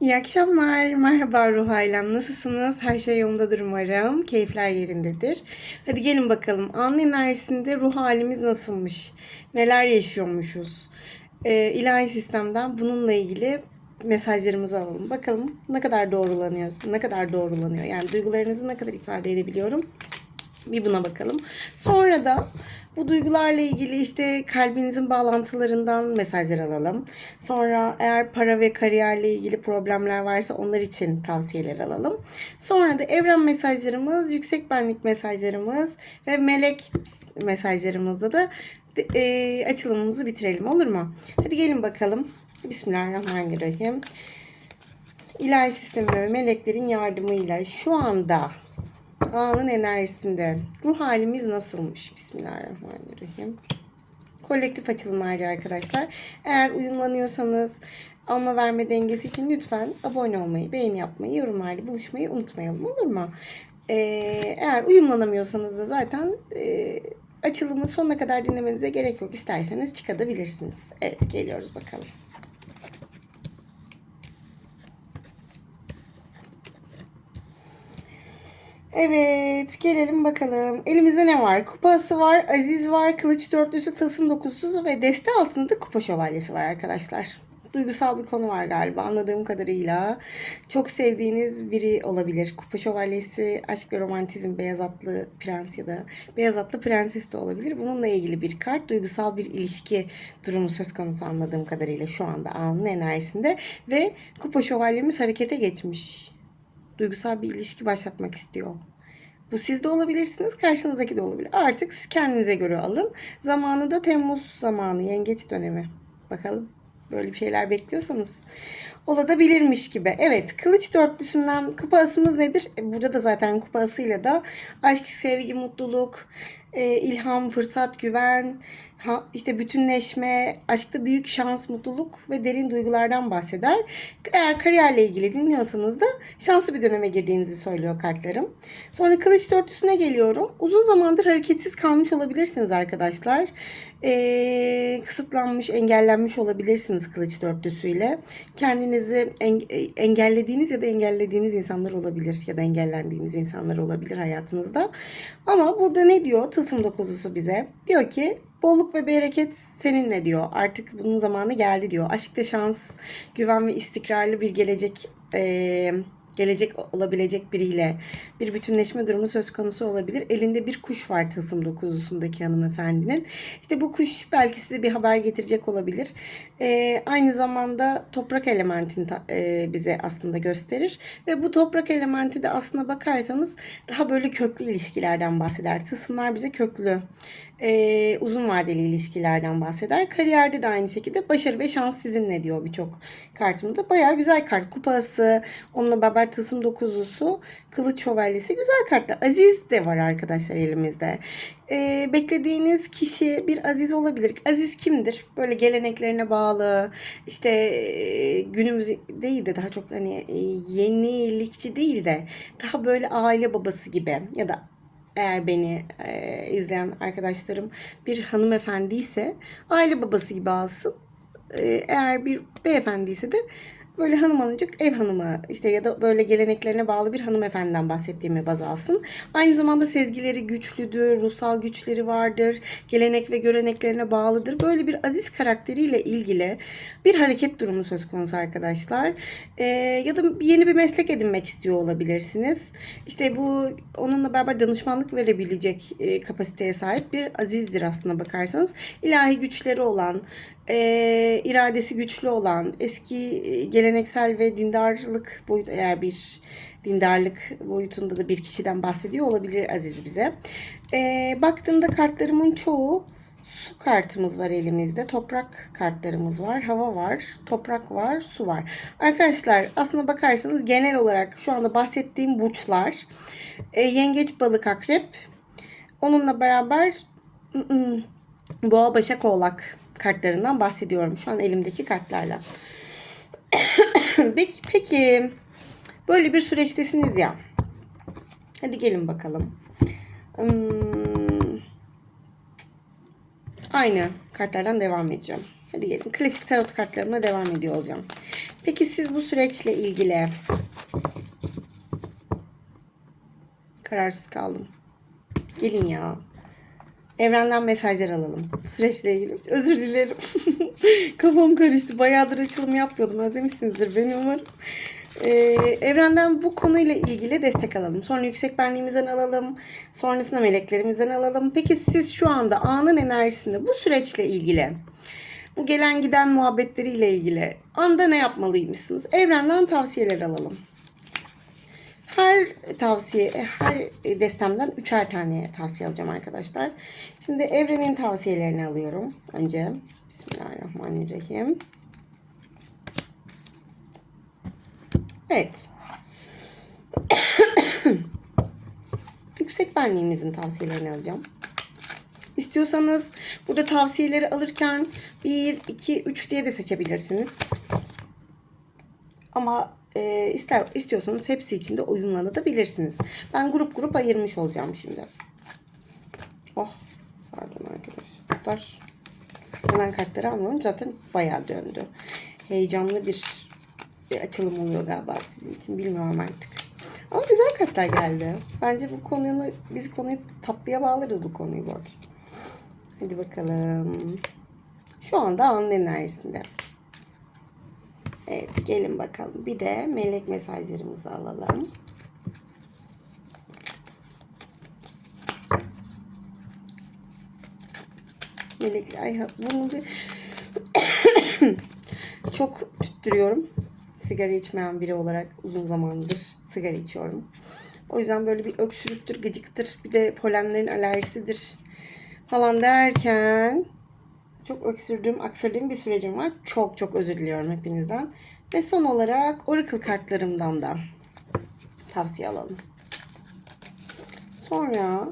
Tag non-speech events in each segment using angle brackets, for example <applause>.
İyi akşamlar. Merhaba ruh ailem. Nasılsınız? Her şey yolundadır umarım. Keyifler yerindedir. Hadi gelin bakalım. An enerjisinde ruh halimiz nasılmış? Neler yaşıyormuşuz? Ee, ilahi sistemden bununla ilgili mesajlarımızı alalım. Bakalım ne kadar doğrulanıyor. Ne kadar doğrulanıyor. Yani duygularınızı ne kadar ifade edebiliyorum. Bir buna bakalım. Sonra da bu duygularla ilgili işte kalbinizin bağlantılarından mesajlar alalım. Sonra eğer para ve kariyerle ilgili problemler varsa onlar için tavsiyeler alalım. Sonra da evren mesajlarımız, yüksek benlik mesajlarımız ve melek mesajlarımızda da e, açılımımızı bitirelim olur mu? Hadi gelin bakalım. Bismillahirrahmanirrahim. İlahi sistemi ve meleklerin yardımıyla şu anda anın enerjisinde ruh halimiz nasılmış? Bismillahirrahmanirrahim. Kolektif açılımlardı arkadaşlar. Eğer uyumlanıyorsanız alma verme dengesi için lütfen abone olmayı, beğeni yapmayı, yorumlarda buluşmayı unutmayalım olur mu? Ee, eğer uyumlanamıyorsanız da zaten e, açılımı sonuna kadar dinlemenize gerek yok. İsterseniz çıkabilirsiniz. Evet geliyoruz bakalım. Evet gelelim bakalım. Elimizde ne var? Kupası var, aziz var, kılıç dörtlüsü, tılsım dokuzusu ve deste altında da kupa şövalyesi var arkadaşlar. Duygusal bir konu var galiba anladığım kadarıyla. Çok sevdiğiniz biri olabilir. Kupa şövalyesi, aşk ve romantizm, beyaz atlı prens ya da beyaz atlı prenses de olabilir. Bununla ilgili bir kart. Duygusal bir ilişki durumu söz konusu anladığım kadarıyla şu anda anın enerjisinde. Ve kupa şövalyemiz harekete geçmiş duygusal bir ilişki başlatmak istiyor. Bu siz de olabilirsiniz, karşınızdaki de olabilir. Artık siz kendinize göre alın. Zamanı da Temmuz zamanı, yengeç dönemi. Bakalım böyle bir şeyler bekliyorsanız olabilirmiş gibi. Evet, kılıç dörtlüsünden kupa asımız nedir? E, Burada da zaten kupa asıyla da aşk, sevgi, mutluluk, e, ilham, fırsat, güven, ha, işte bütünleşme, aşkta büyük şans, mutluluk ve derin duygulardan bahseder. Eğer kariyerle ilgili dinliyorsanız da şanslı bir döneme girdiğinizi söylüyor kartlarım. Sonra kılıç dörtlüsüne geliyorum. Uzun zamandır hareketsiz kalmış olabilirsiniz arkadaşlar. Ee, kısıtlanmış, engellenmiş olabilirsiniz kılıç dörtlüsüyle. Kendinizi en- engellediğiniz ya da engellediğiniz insanlar olabilir ya da engellendiğiniz insanlar olabilir hayatınızda. Ama burada ne diyor tılsım dokuzusu bize? Diyor ki Bolluk ve bereket seninle diyor. Artık bunun zamanı geldi diyor. Aşkta şans, güven ve istikrarlı bir gelecek eee, gelecek olabilecek biriyle bir bütünleşme durumu söz konusu olabilir. Elinde bir kuş var Tılsım 9'usundaki hanımefendinin. İşte bu kuş belki size bir haber getirecek olabilir. Eee, aynı zamanda toprak elementini ta- eee, bize aslında gösterir. Ve bu toprak elementi de aslına bakarsanız daha böyle köklü ilişkilerden bahseder. Tılsımlar bize köklü e, uzun vadeli ilişkilerden bahseder. Kariyerde de aynı şekilde başarı ve şans sizinle diyor birçok kartımda. Bayağı güzel kart. Kupası, onunla beraber tılsım dokuzusu, kılıç şövalyesi güzel kartlar. Aziz de var arkadaşlar elimizde. E, beklediğiniz kişi bir aziz olabilir. Aziz kimdir? Böyle geleneklerine bağlı, işte e, günümüz değil de daha çok hani e, yenilikçi değil de daha böyle aile babası gibi ya da eğer beni e, izleyen arkadaşlarım bir hanımefendi ise aile babası gibi alsın. E, eğer bir beyefendi ise de böyle hanım alınca ev hanımı işte ya da böyle geleneklerine bağlı bir hanımefendiden bahsettiğimi baz alsın. Aynı zamanda sezgileri güçlüdür, ruhsal güçleri vardır, gelenek ve göreneklerine bağlıdır. Böyle bir aziz karakteriyle ilgili bir hareket durumu söz konusu arkadaşlar. E, ya da yeni bir meslek edinmek istiyor olabilirsiniz. İşte bu onunla beraber danışmanlık verebilecek e, kapasiteye sahip bir azizdir aslında bakarsanız. İlahi güçleri olan, e, iradesi güçlü olan, eski e, geleneksel ve dindarlık boyutu eğer bir dindarlık boyutunda da bir kişiden bahsediyor olabilir Aziz bize. E, baktığımda kartlarımın çoğu su kartımız var elimizde. Toprak kartlarımız var. Hava var. Toprak var. Su var. Arkadaşlar aslına bakarsanız genel olarak şu anda bahsettiğim burçlar e, yengeç, balık, akrep. Onunla beraber ı-ı, boğa, başak, oğlak kartlarından bahsediyorum. Şu an elimdeki kartlarla. <coughs> peki, peki böyle bir süreçtesiniz ya. Hadi gelin bakalım. Hmm, aynı kartlardan devam edeceğim. Hadi gelin. Klasik tarot kartlarımla devam ediyor olacağım. Peki siz bu süreçle ilgili kararsız kaldım. Gelin ya. Evrenden mesajlar alalım. Bu süreçle ilgili. Özür dilerim. <laughs> Kafam karıştı. Bayağıdır açılım yapmıyordum. Özlemişsinizdir beni umarım. Ee, evrenden bu konuyla ilgili destek alalım. Sonra yüksek benliğimizden alalım. Sonrasında meleklerimizden alalım. Peki siz şu anda anın enerjisinde bu süreçle ilgili bu gelen giden muhabbetleriyle ilgili anda ne yapmalıymışsınız? Evrenden tavsiyeler alalım. Her tavsiye, her destemden üçer tane tavsiye alacağım arkadaşlar. Şimdi evrenin tavsiyelerini alıyorum. Önce Bismillahirrahmanirrahim. Evet. <coughs> Yüksek benliğimizin tavsiyelerini alacağım. İstiyorsanız burada tavsiyeleri alırken 1, 2, 3 diye de seçebilirsiniz. Ama e, ister istiyorsanız hepsi içinde uyumlanabilirsiniz. Ben grup grup ayırmış olacağım şimdi. Oh pardon arkadaşlar. Hemen kartları almıyorum. Zaten bayağı döndü. Heyecanlı bir, bir açılım oluyor galiba sizin için. Bilmiyorum artık. Ama güzel kartlar geldi. Bence bu konuyu biz konuyu tatlıya bağlarız bu konuyu bak. Hadi bakalım. Şu anda anın enerjisinde. Evet gelin bakalım. Bir de melek mesajlarımızı alalım. Melek, ay bunu bir <coughs> çok tüttürüyorum. Sigara içmeyen biri olarak uzun zamandır sigara içiyorum. O yüzden böyle bir öksürüktür, gıcıktır. Bir de polenlerin alerjisidir falan derken çok öksürdüğüm, aksırdığım bir sürecim var. Çok çok özür diliyorum hepinizden. Ve son olarak Oracle kartlarımdan da tavsiye alalım. Sonra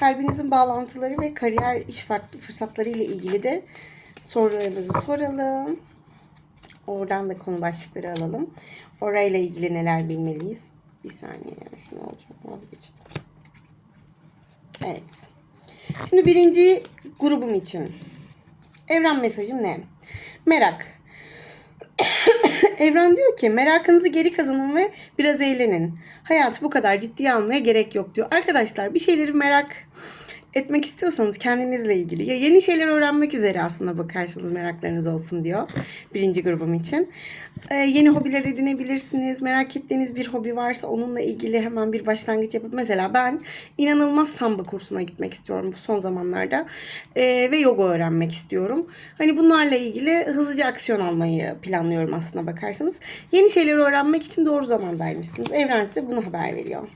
kalbinizin bağlantıları ve kariyer iş fırsatları ile ilgili de sorularınızı soralım. Oradan da konu başlıkları alalım. Orayla ilgili neler bilmeliyiz? Bir saniye ya şunu alacağım vazgeçtim. Evet. Şimdi birinci grubum için. Evren mesajım ne? Merak. <coughs> Evren diyor ki merakınızı geri kazanın ve biraz eğlenin. Hayatı bu kadar ciddiye almaya gerek yok diyor. Arkadaşlar bir şeyleri merak etmek istiyorsanız kendinizle ilgili ya yeni şeyler öğrenmek üzere aslında bakarsanız meraklarınız olsun diyor birinci grubum için. Ee, yeni hobiler edinebilirsiniz. Merak ettiğiniz bir hobi varsa onunla ilgili hemen bir başlangıç yapıp mesela ben inanılmaz samba kursuna gitmek istiyorum bu son zamanlarda Ee, ve yoga öğrenmek istiyorum. Hani bunlarla ilgili hızlıca aksiyon almayı planlıyorum aslında bakarsanız. Yeni şeyler öğrenmek için doğru zamandaymışsınız. Evren size bunu haber veriyor.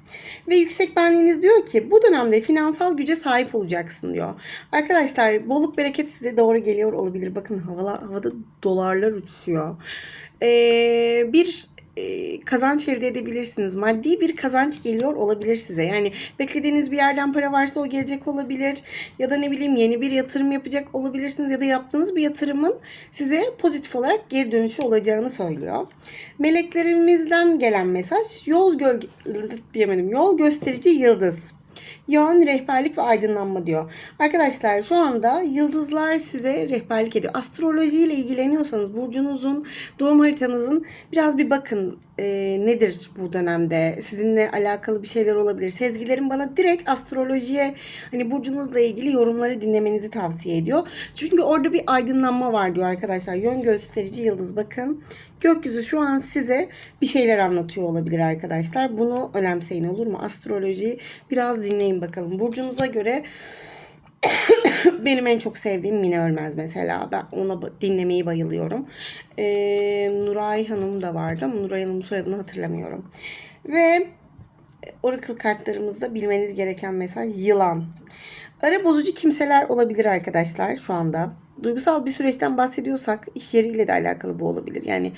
Ve yüksek benliğiniz diyor ki bu dönemde finansal güce sahip olacaksın diyor. Arkadaşlar bolluk bereket size doğru geliyor olabilir. Bakın havalar, havada dolarlar uçuyor. Ee, bir e, kazanç elde edebilirsiniz. Maddi bir kazanç geliyor olabilir size. Yani beklediğiniz bir yerden para varsa o gelecek olabilir. Ya da ne bileyim yeni bir yatırım yapacak olabilirsiniz. Ya da yaptığınız bir yatırımın size pozitif olarak geri dönüşü olacağını söylüyor. Meleklerimizden gelen mesaj yol gölge diyemedim. Yol gösterici yıldız. Yön, rehberlik ve aydınlanma diyor. Arkadaşlar şu anda yıldızlar size rehberlik ediyor. Astroloji ile ilgileniyorsanız burcunuzun, doğum haritanızın biraz bir bakın e, nedir bu dönemde? Sizinle alakalı bir şeyler olabilir. Sezgilerim bana direkt astrolojiye hani burcunuzla ilgili yorumları dinlemenizi tavsiye ediyor. Çünkü orada bir aydınlanma var diyor arkadaşlar. Yön gösterici yıldız bakın. Gökyüzü şu an size bir şeyler anlatıyor olabilir arkadaşlar. Bunu önemseyin olur mu? Astrolojiyi biraz dinleyin bakalım. Burcunuza göre <coughs> benim en çok sevdiğim Mine Ölmez mesela. Ben ona dinlemeyi bayılıyorum. Ee, Nuray Hanım da vardı ama Nuray Hanım'ın soyadını hatırlamıyorum. Ve Oracle kartlarımızda bilmeniz gereken mesaj yılan. Ara bozucu kimseler olabilir arkadaşlar şu anda. Duygusal bir süreçten bahsediyorsak iş yeriyle de alakalı bu olabilir. Yani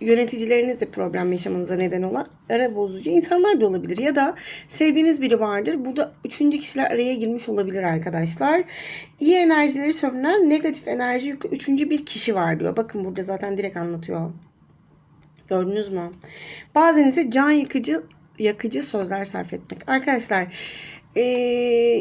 yöneticileriniz de problem yaşamanıza neden olan ara bozucu insanlar da olabilir. Ya da sevdiğiniz biri vardır. Burada üçüncü kişiler araya girmiş olabilir arkadaşlar. İyi enerjileri sömüren negatif enerji yüklü üçüncü bir kişi var diyor. Bakın burada zaten direkt anlatıyor. Gördünüz mü? Bazen ise can yıkıcı yakıcı sözler sarf etmek. Arkadaşlar Ee,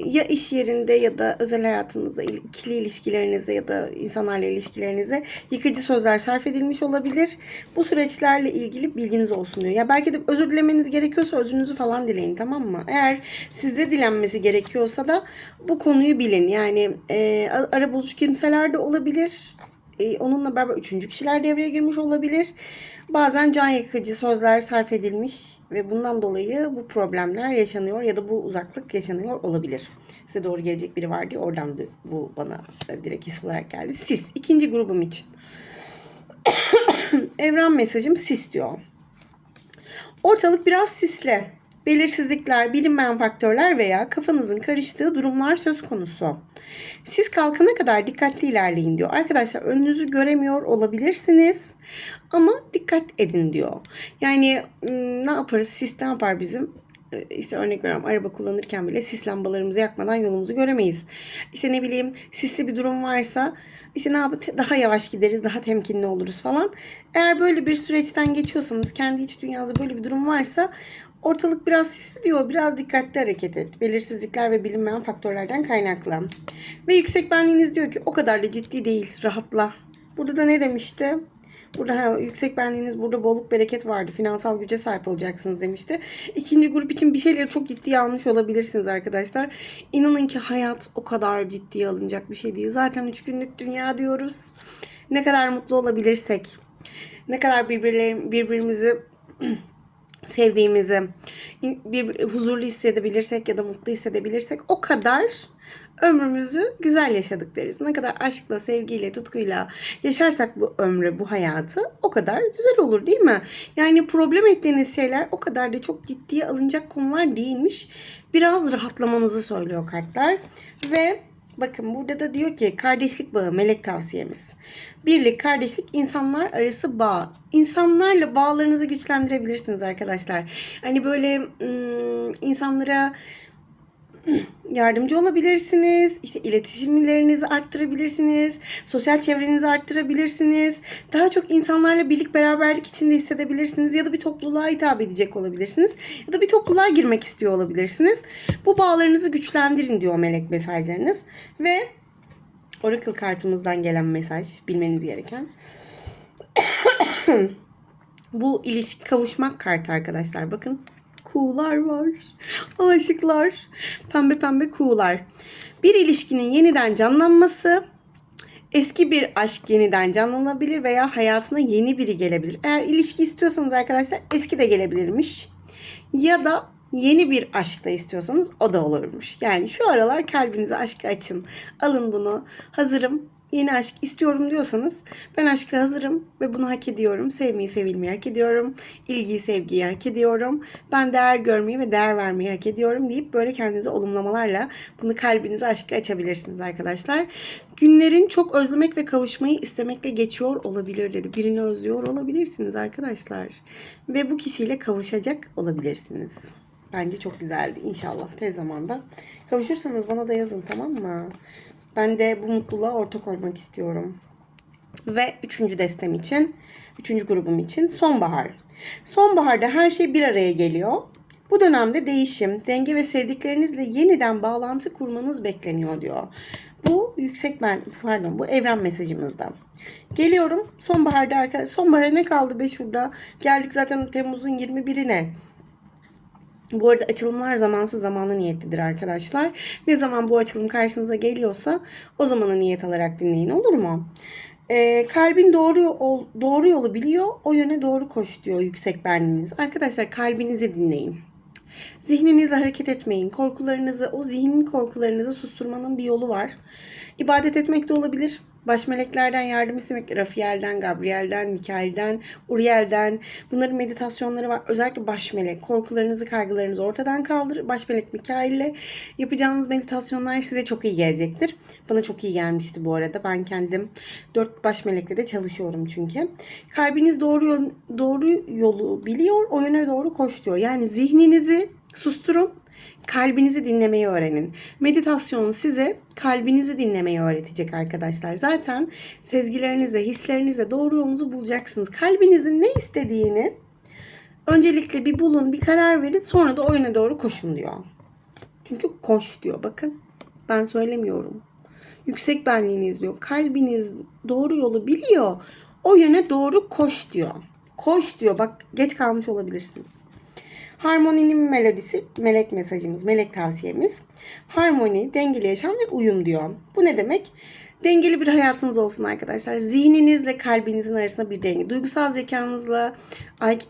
ya iş yerinde ya da özel hayatınızda, il- ikili ilişkilerinizde ya da insanlarla ilişkilerinizde yıkıcı sözler sarf edilmiş olabilir. Bu süreçlerle ilgili bilginiz olsun diyor. Ya belki de özür dilemeniz gerekiyorsa özrünüzü falan dileyin tamam mı? Eğer sizde dilenmesi gerekiyorsa da bu konuyu bilin. Yani e, ara bozucu kimseler de olabilir. E, onunla beraber üçüncü kişiler devreye girmiş olabilir. Bazen can yakıcı sözler sarf edilmiş ve bundan dolayı bu problemler yaşanıyor ya da bu uzaklık yaşanıyor olabilir. Size doğru gelecek biri var diye oradan da bu bana e, direkt his olarak geldi. Siz ikinci grubum için. <coughs> Evren mesajım sis diyor. Ortalık biraz sisli. Belirsizlikler, bilinmeyen faktörler veya kafanızın karıştığı durumlar söz konusu. Siz kalkana kadar dikkatli ilerleyin diyor. Arkadaşlar önünüzü göremiyor olabilirsiniz ama dikkat edin diyor. Yani ım, ne yaparız? Sis ne yapar bizim? İşte örnek veriyorum araba kullanırken bile sis lambalarımızı yakmadan yolumuzu göremeyiz. İşte ne bileyim sisli bir durum varsa işte ne yapıp daha yavaş gideriz, daha temkinli oluruz falan. Eğer böyle bir süreçten geçiyorsanız, kendi iç dünyanızda böyle bir durum varsa ortalık biraz sisli diyor. Biraz dikkatli hareket et. Belirsizlikler ve bilinmeyen faktörlerden kaynaklı. Ve yüksek benliğiniz diyor ki o kadar da ciddi değil. Rahatla. Burada da ne demişti? Burada ha, yüksek benliğiniz burada bolluk bereket vardı. Finansal güce sahip olacaksınız demişti. İkinci grup için bir şeyleri çok ciddiye almış olabilirsiniz arkadaşlar. İnanın ki hayat o kadar ciddiye alınacak bir şey değil. Zaten üç günlük dünya diyoruz. Ne kadar mutlu olabilirsek, ne kadar birbirlerim, birbirimizi <clears throat> sevdiğimizi bir huzurlu hissedebilirsek ya da mutlu hissedebilirsek o kadar ömrümüzü güzel yaşadık deriz. Ne kadar aşkla, sevgiyle, tutkuyla yaşarsak bu ömrü, bu hayatı o kadar güzel olur değil mi? Yani problem ettiğiniz şeyler o kadar da çok ciddiye alınacak konular değilmiş. Biraz rahatlamanızı söylüyor kartlar. Ve Bakın burada da diyor ki kardeşlik bağı melek tavsiyemiz. Birlik, kardeşlik, insanlar arası bağ. İnsanlarla bağlarınızı güçlendirebilirsiniz arkadaşlar. Hani böyle ım, insanlara yardımcı olabilirsiniz. İşte iletişimlerinizi arttırabilirsiniz. Sosyal çevrenizi arttırabilirsiniz. Daha çok insanlarla birlik beraberlik içinde hissedebilirsiniz. Ya da bir topluluğa hitap edecek olabilirsiniz. Ya da bir topluluğa girmek istiyor olabilirsiniz. Bu bağlarınızı güçlendirin diyor melek mesajlarınız. Ve Oracle kartımızdan gelen mesaj bilmeniz gereken. <coughs> Bu ilişki kavuşmak kartı arkadaşlar. Bakın kuğular var. Aşıklar. Pembe pembe kuğular. Bir ilişkinin yeniden canlanması, eski bir aşk yeniden canlanabilir veya hayatına yeni biri gelebilir. Eğer ilişki istiyorsanız arkadaşlar eski de gelebilirmiş. Ya da yeni bir aşk da istiyorsanız o da olurmuş. Yani şu aralar kalbinizi aşka açın. Alın bunu. Hazırım. Yeni aşk istiyorum diyorsanız ben aşka hazırım ve bunu hak ediyorum. Sevmeyi, sevilmeyi hak ediyorum. İlgiyi, sevgiyi hak ediyorum. Ben değer görmeyi ve değer vermeyi hak ediyorum deyip böyle kendinize olumlamalarla bunu kalbinize aşka açabilirsiniz arkadaşlar. Günlerin çok özlemek ve kavuşmayı istemekle geçiyor olabilir dedi. Birini özlüyor olabilirsiniz arkadaşlar. Ve bu kişiyle kavuşacak olabilirsiniz. Bence çok güzeldi. İnşallah tez zamanda. Kavuşursanız bana da yazın tamam mı? Ben de bu mutluluğa ortak olmak istiyorum. Ve üçüncü destem için, üçüncü grubum için sonbahar. Sonbaharda her şey bir araya geliyor. Bu dönemde değişim, denge ve sevdiklerinizle yeniden bağlantı kurmanız bekleniyor diyor. Bu yüksek ben, pardon bu evren mesajımızda. Geliyorum sonbaharda arkadaşlar. Sonbahara ne kaldı be şurada? Geldik zaten Temmuz'un 21'ine. Bu arada açılımlar zamansız zamanlı niyetlidir arkadaşlar. Ne zaman bu açılım karşınıza geliyorsa o zamanı niyet alarak dinleyin olur mu? Ee, kalbin doğru ol, doğru yolu biliyor, o yöne doğru koş diyor yüksek benliğiniz. Arkadaşlar kalbinizi dinleyin. Zihninizle hareket etmeyin. Korkularınızı, o zihnin korkularınızı susturmanın bir yolu var. İbadet etmek de olabilir. Baş meleklerden yardım istemek, Rafiel'den, Gabriel'den, Mikail'den, Uriel'den. Bunların meditasyonları var. Özellikle baş melek. Korkularınızı, kaygılarınızı ortadan kaldır. Baş melek Mikail'le yapacağınız meditasyonlar size çok iyi gelecektir. Bana çok iyi gelmişti bu arada. Ben kendim dört baş melekle de çalışıyorum çünkü. Kalbiniz doğru doğru yolu biliyor, o yöne doğru koş diyor. Yani zihninizi susturun, kalbinizi dinlemeyi öğrenin. Meditasyon size kalbinizi dinlemeyi öğretecek arkadaşlar. Zaten sezgilerinizle, hislerinizle doğru yolunuzu bulacaksınız. Kalbinizin ne istediğini öncelikle bir bulun, bir karar verin, sonra da o yöne doğru koşun diyor. Çünkü koş diyor bakın. Ben söylemiyorum. Yüksek benliğiniz diyor. Kalbiniz doğru yolu biliyor. O yöne doğru koş diyor. Koş diyor. Bak geç kalmış olabilirsiniz. Harmoninin melodisi melek mesajımız, melek tavsiyemiz. Harmoni, dengeli yaşam ve uyum diyor. Bu ne demek? Dengeli bir hayatınız olsun arkadaşlar. Zihninizle kalbinizin arasında bir denge. Duygusal zekanızla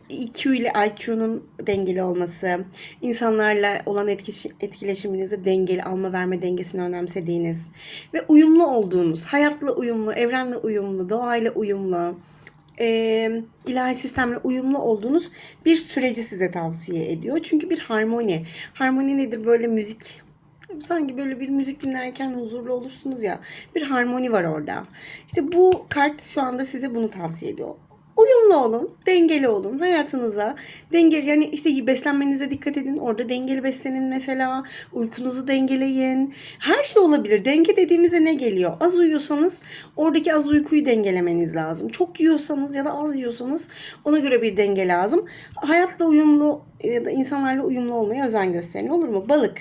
IQ ile IQ'nun dengeli olması, insanlarla olan etkileş- etkileşiminizde dengeli alma verme dengesini önemsediğiniz ve uyumlu olduğunuz, hayatla uyumlu, evrenle uyumlu, doğayla uyumlu, e, ilahi sistemle uyumlu olduğunuz bir süreci size tavsiye ediyor. Çünkü bir harmoni. Harmoni nedir? Böyle müzik sanki böyle bir müzik dinlerken huzurlu olursunuz ya. Bir harmoni var orada. İşte bu kart şu anda size bunu tavsiye ediyor. Uyumlu olun, dengeli olun hayatınıza. Dengeli yani işte beslenmenize dikkat edin. Orada dengeli beslenin mesela. Uykunuzu dengeleyin. Her şey olabilir. Denge dediğimize ne geliyor? Az uyuyorsanız oradaki az uykuyu dengelemeniz lazım. Çok yiyorsanız ya da az yiyorsanız ona göre bir denge lazım. Hayatla uyumlu ya da insanlarla uyumlu olmaya özen gösterin. Olur mu? Balık.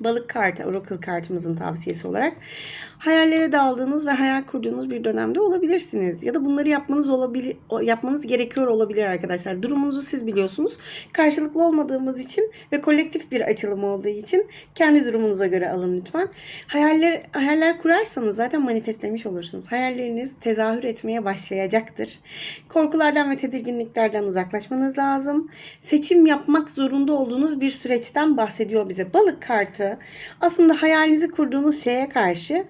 Balık kartı, Oracle kartımızın tavsiyesi olarak hayallere daldığınız ve hayal kurduğunuz bir dönemde olabilirsiniz. Ya da bunları yapmanız olabilir, yapmanız gerekiyor olabilir arkadaşlar. Durumunuzu siz biliyorsunuz. Karşılıklı olmadığımız için ve kolektif bir açılım olduğu için kendi durumunuza göre alın lütfen. Hayaller, hayaller kurarsanız zaten manifestlemiş olursunuz. Hayalleriniz tezahür etmeye başlayacaktır. Korkulardan ve tedirginliklerden uzaklaşmanız lazım. Seçim yapmak zorunda olduğunuz bir süreçten bahsediyor bize. Balık kartı aslında hayalinizi kurduğunuz şeye karşı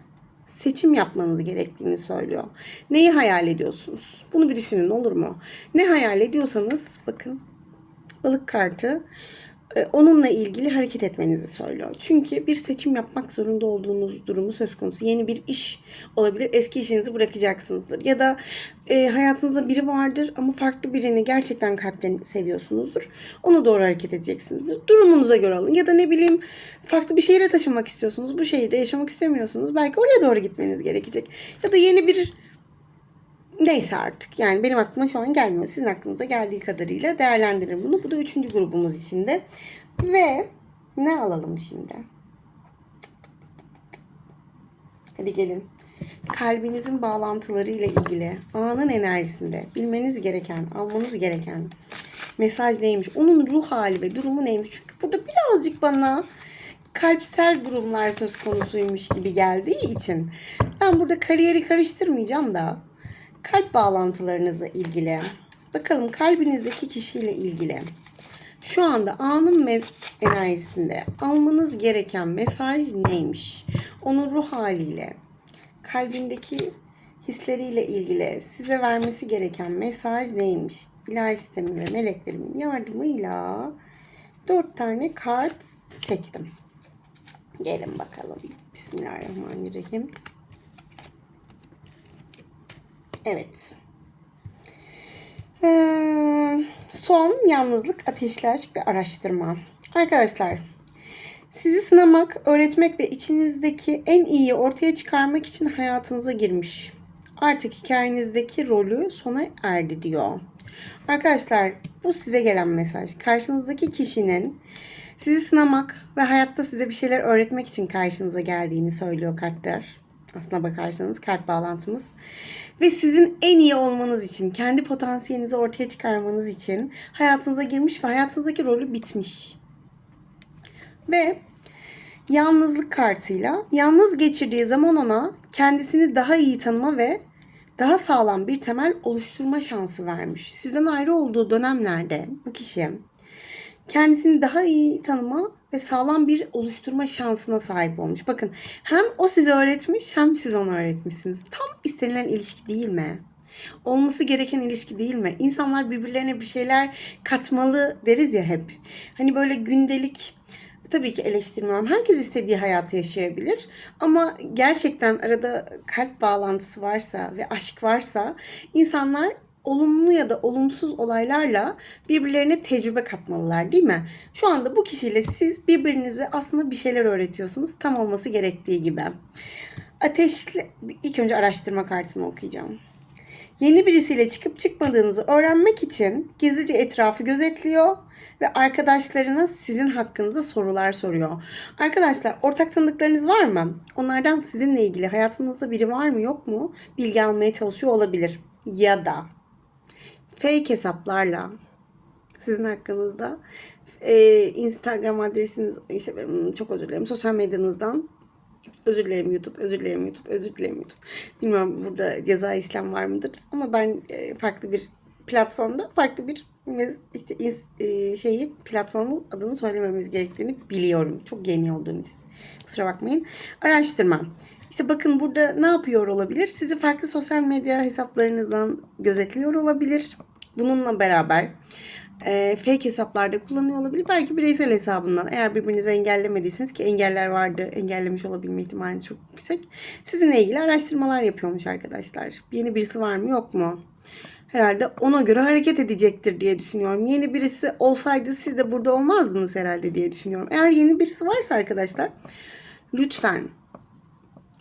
seçim yapmanız gerektiğini söylüyor. Neyi hayal ediyorsunuz? Bunu bir düşünün olur mu? Ne hayal ediyorsanız bakın balık kartı onunla ilgili hareket etmenizi söylüyor. Çünkü bir seçim yapmak zorunda olduğunuz durumu söz konusu. Yeni bir iş olabilir. Eski işinizi bırakacaksınızdır. Ya da e, hayatınızda biri vardır ama farklı birini gerçekten kalpten seviyorsunuzdur. Ona doğru hareket edeceksinizdir. Durumunuza göre alın. Ya da ne bileyim farklı bir şehire taşınmak istiyorsunuz. Bu şehirde yaşamak istemiyorsunuz. Belki oraya doğru gitmeniz gerekecek. Ya da yeni bir Neyse artık yani benim aklıma şu an gelmiyor. Sizin aklınıza geldiği kadarıyla değerlendirin bunu. Bu da üçüncü grubumuz içinde. Ve ne alalım şimdi? Hadi gelin. Kalbinizin bağlantıları ile ilgili anın enerjisinde bilmeniz gereken, almanız gereken mesaj neymiş? Onun ruh hali ve durumu neymiş? Çünkü burada birazcık bana kalpsel durumlar söz konusuymuş gibi geldiği için ben burada kariyeri karıştırmayacağım da kalp bağlantılarınızla ilgili bakalım kalbinizdeki kişiyle ilgili şu anda anın enerjisinde almanız gereken mesaj neymiş? Onun ruh haliyle, kalbindeki hisleriyle ilgili size vermesi gereken mesaj neymiş? İlahi sistemin ve meleklerimin yardımıyla dört tane kart seçtim. Gelin bakalım. Bismillahirrahmanirrahim. Evet. Ee, son yalnızlık, ateşli aşk ve araştırma. Arkadaşlar, sizi sınamak, öğretmek ve içinizdeki en iyiyi ortaya çıkarmak için hayatınıza girmiş. Artık hikayenizdeki rolü sona erdi diyor. Arkadaşlar, bu size gelen mesaj. Karşınızdaki kişinin sizi sınamak ve hayatta size bir şeyler öğretmek için karşınıza geldiğini söylüyor kartlar. Aslına bakarsanız kalp bağlantımız. Ve sizin en iyi olmanız için, kendi potansiyelinizi ortaya çıkarmanız için hayatınıza girmiş ve hayatınızdaki rolü bitmiş. Ve yalnızlık kartıyla yalnız geçirdiği zaman ona kendisini daha iyi tanıma ve daha sağlam bir temel oluşturma şansı vermiş. Sizden ayrı olduğu dönemlerde bu kişi kendisini daha iyi tanıma ve sağlam bir oluşturma şansına sahip olmuş. Bakın hem o size öğretmiş hem siz onu öğretmişsiniz. Tam istenilen ilişki değil mi? Olması gereken ilişki değil mi? İnsanlar birbirlerine bir şeyler katmalı deriz ya hep. Hani böyle gündelik tabii ki eleştirmiyorum. Herkes istediği hayatı yaşayabilir. Ama gerçekten arada kalp bağlantısı varsa ve aşk varsa insanlar olumlu ya da olumsuz olaylarla birbirlerine tecrübe katmalılar değil mi? Şu anda bu kişiyle siz birbirinize aslında bir şeyler öğretiyorsunuz tam olması gerektiği gibi. Ateşli ilk önce araştırma kartını okuyacağım. Yeni birisiyle çıkıp çıkmadığınızı öğrenmek için gizlice etrafı gözetliyor ve arkadaşlarına sizin hakkınızda sorular soruyor. Arkadaşlar ortak tanıdıklarınız var mı? Onlardan sizinle ilgili hayatınızda biri var mı yok mu bilgi almaya çalışıyor olabilir. Ya da fake hesaplarla sizin hakkınızda e, Instagram adresiniz hmm, çok özür dilerim sosyal medyanızdan özür dilerim YouTube özür dilerim YouTube özür dilerim YouTube. Bilmiyorum burada ceza işlem var mıdır ama ben e, farklı bir platformda farklı bir işte e, şeyi platformu adını söylememiz gerektiğini biliyorum. Çok yeni olduğum için. Kusura bakmayın. Araştırma. İşte bakın burada ne yapıyor olabilir? Sizi farklı sosyal medya hesaplarınızdan gözetliyor olabilir. Bununla beraber e, fake hesaplarda kullanıyor olabilir. Belki bireysel hesabından eğer birbirinizi engellemediyseniz ki engeller vardı. Engellemiş olabilme ihtimali çok yüksek. Sizinle ilgili araştırmalar yapıyormuş arkadaşlar. Yeni birisi var mı yok mu? Herhalde ona göre hareket edecektir diye düşünüyorum. Yeni birisi olsaydı siz de burada olmazdınız herhalde diye düşünüyorum. Eğer yeni birisi varsa arkadaşlar lütfen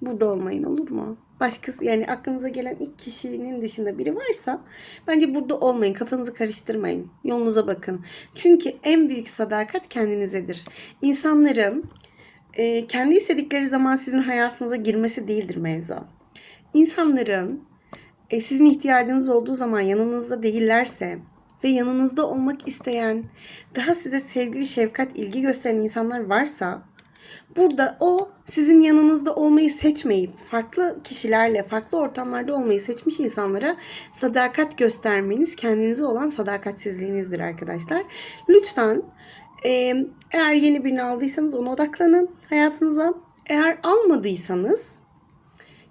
burada olmayın olur mu? Başkası yani aklınıza gelen ilk kişinin dışında biri varsa bence burada olmayın. Kafanızı karıştırmayın. Yolunuza bakın. Çünkü en büyük sadakat kendinizedir. İnsanların e, kendi istedikleri zaman sizin hayatınıza girmesi değildir mevzu. İnsanların e, sizin ihtiyacınız olduğu zaman yanınızda değillerse ve yanınızda olmak isteyen, daha size sevgi ve şefkat, ilgi gösteren insanlar varsa Burada o sizin yanınızda olmayı seçmeyip farklı kişilerle, farklı ortamlarda olmayı seçmiş insanlara sadakat göstermeniz kendinize olan sadakatsizliğinizdir arkadaşlar. Lütfen eğer yeni birini aldıysanız ona odaklanın hayatınıza. Eğer almadıysanız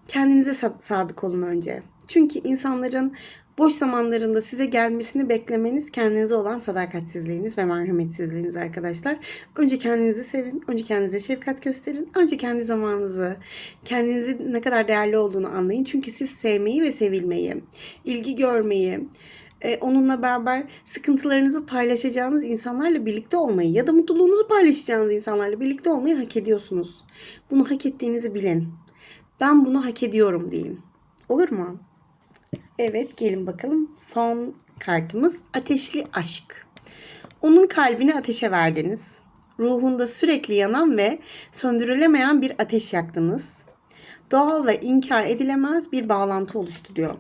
kendinize sa- sadık olun önce. Çünkü insanların boş zamanlarında size gelmesini beklemeniz kendinize olan sadakatsizliğiniz ve merhametsizliğiniz arkadaşlar. Önce kendinizi sevin, önce kendinize şefkat gösterin, önce kendi zamanınızı, kendinizi ne kadar değerli olduğunu anlayın. Çünkü siz sevmeyi ve sevilmeyi, ilgi görmeyi, e, onunla beraber sıkıntılarınızı paylaşacağınız insanlarla birlikte olmayı ya da mutluluğunuzu paylaşacağınız insanlarla birlikte olmayı hak ediyorsunuz. Bunu hak ettiğinizi bilin. Ben bunu hak ediyorum deyin. Olur mu? Evet gelin bakalım. Son kartımız ateşli aşk. Onun kalbini ateşe verdiniz. Ruhunda sürekli yanan ve söndürülemeyen bir ateş yaktınız. Doğal ve inkar edilemez bir bağlantı oluştu diyor.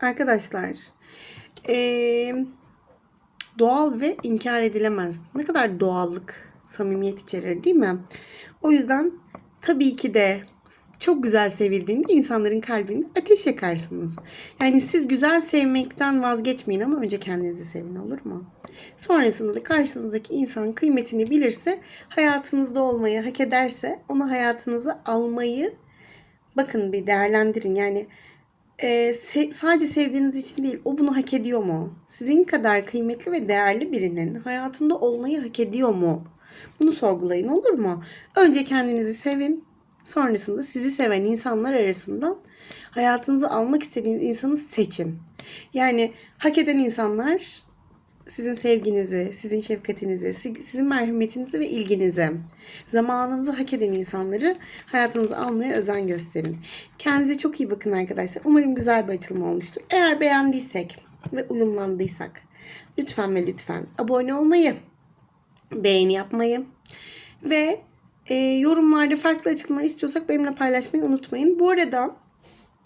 Arkadaşlar eee, doğal ve inkar edilemez. Ne kadar doğallık, samimiyet içerir değil mi? O yüzden tabii ki de çok güzel sevildiğinde insanların kalbinde ateş yakarsınız. Yani siz güzel sevmekten vazgeçmeyin ama önce kendinizi sevin olur mu? Sonrasında da karşınızdaki insan kıymetini bilirse, hayatınızda olmayı hak ederse onu hayatınıza almayı bakın bir değerlendirin. Yani e, se- sadece sevdiğiniz için değil, o bunu hak ediyor mu? Sizin kadar kıymetli ve değerli birinin hayatında olmayı hak ediyor mu? Bunu sorgulayın olur mu? Önce kendinizi sevin. Sonrasında sizi seven insanlar arasından hayatınıza almak istediğiniz insanı seçin. Yani hak eden insanlar sizin sevginizi, sizin şefkatinizi, si- sizin merhametinizi ve ilginizi, zamanınızı hak eden insanları hayatınıza almaya özen gösterin. Kendinize çok iyi bakın arkadaşlar. Umarım güzel bir açılım olmuştur. Eğer beğendiysek ve uyumlandıysak lütfen ve lütfen abone olmayı, beğeni yapmayı ve e, yorumlarda farklı açılımlar istiyorsak benimle paylaşmayı unutmayın. Bu arada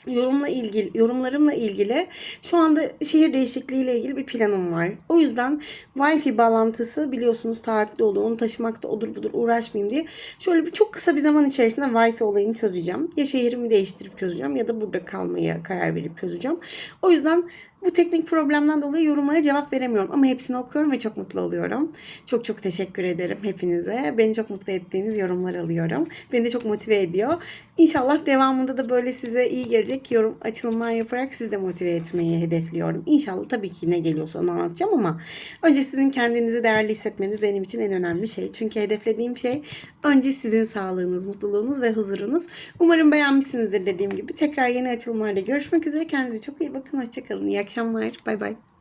yorumla ilgili yorumlarımla ilgili şu anda şehir değişikliği ile ilgili bir planım var. O yüzden Wi-Fi bağlantısı biliyorsunuz taahhütlü oluyor. Onu taşımakta odur budur uğraşmayayım diye. Şöyle bir çok kısa bir zaman içerisinde Wi-Fi olayını çözeceğim. Ya şehrimi değiştirip çözeceğim ya da burada kalmaya karar verip çözeceğim. O yüzden bu teknik problemden dolayı yorumlara cevap veremiyorum ama hepsini okuyorum ve çok mutlu oluyorum. Çok çok teşekkür ederim hepinize. Beni çok mutlu ettiğiniz yorumlar alıyorum. Beni de çok motive ediyor. İnşallah devamında da böyle size iyi gelecek yorum açılımlar yaparak sizi de motive etmeyi hedefliyorum. İnşallah tabii ki ne geliyorsa onu anlatacağım ama önce sizin kendinizi değerli hissetmeniz benim için en önemli şey. Çünkü hedeflediğim şey önce sizin sağlığınız, mutluluğunuz ve huzurunuz. Umarım beğenmişsinizdir dediğim gibi. Tekrar yeni açılımlarda görüşmek üzere. Kendinize çok iyi bakın. Hoşçakalın. İyi akşamlar. Bay bay.